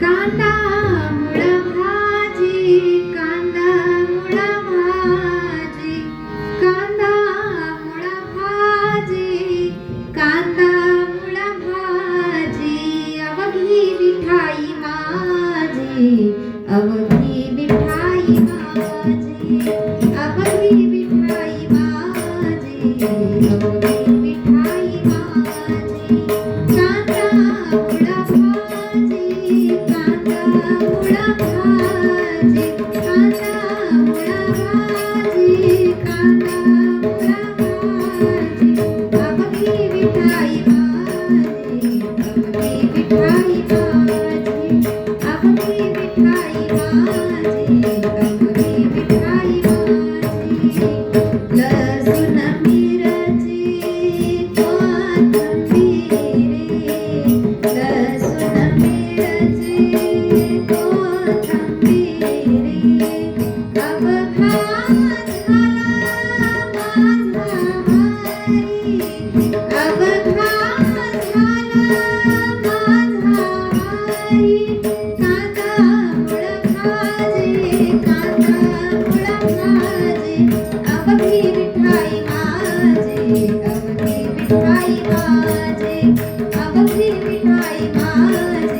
कांदा मुळा कांदा मुळा कांदा मुळा कांदा मुळा भाजी. मिठाई माझी अवघी मिठाई माझी अवघी मिठाई माझी.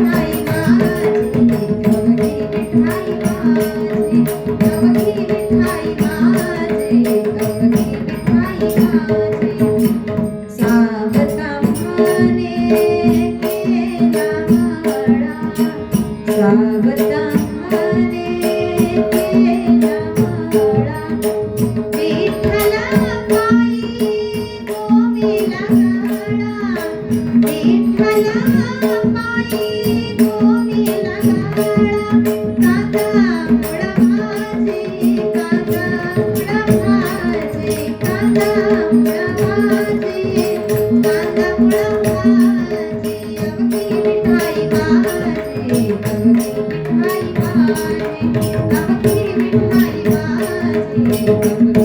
night. Thank you.